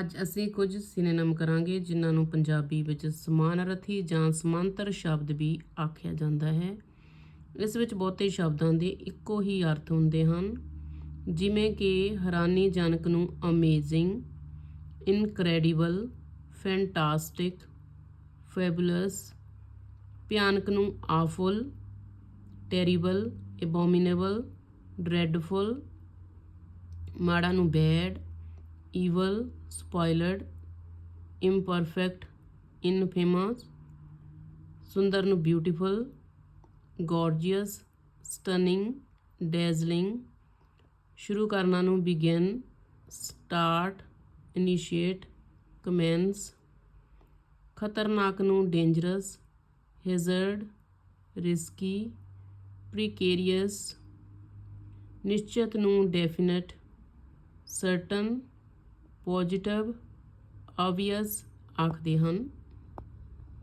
ਅੱਜ ਅਸੀਂ ਕੁਝ ਸਿਨੇਨਮ ਕਰਾਂਗੇ, ਜਿਨ੍ਹਾਂ ਨੂੰ ਪੰਜਾਬੀ ਵਿੱਚ ਸਮਾਨਾਰਥੀ ਜਾਂ ਸਮਾਂਤਰ ਸ਼ਬਦ ਵੀ ਆਖਿਆ ਜਾਂਦਾ ਹੈ। ਇਸ ਵਿੱਚ ਬਹੁਤੇ ਸ਼ਬਦਾਂ ਦੇ ਇੱਕੋ ਹੀ ਅਰਥ ਹੁੰਦੇ ਹਨ, ਜਿਵੇਂ ਕਿ ਹੈਰਾਨੀਜਨਕ ਨੂੰ ਅਮੇਜ਼ਿੰਗ ਇਨਕ੍ਰੈਡੀਬਲ ਫੈਂਟਾਸਟਿਕ ਫੈਬੂਲਸ ਭਿਆਨਕ ਨੂੰ ਆਫੁਲ ਟੈਰੀਬਲ ਐਬੋਮੀਨੇਬਲ ਡ੍ਰੈਡਫੁਲ ਮਾੜਾ ਨੂੰ bad evil spoiled imperfect infamous ਸੁੰਦਰ ਨੂੰ ਬਿਊਟੀਫੁਲ gorgeous ਸਟਨਿੰਗ dazzling ਸ਼ੁਰੂ ਕਰਨਾ ਨੂੰ begin ਸਟਾਰਟ ਇਨੀਸ਼ੀਏਟ ਕਮੈਂਸ ਖਤਰਨਾਕ ਨੂੰ ਡੇਂਜਰਸ ਹੈਜ਼ਰਡ ਰਿਸਕੀ ਪ੍ਰੀਕੇਰੀਅਸ ਨਿਸ਼ਚਿਤ ਨੂੰ ਡੈਫੀਨਿਟ ਸਰਟਨ ਪੋਜੀਟਿਵ ਆਬਵੀਅਸ ਆਖਦੇ ਹਨ।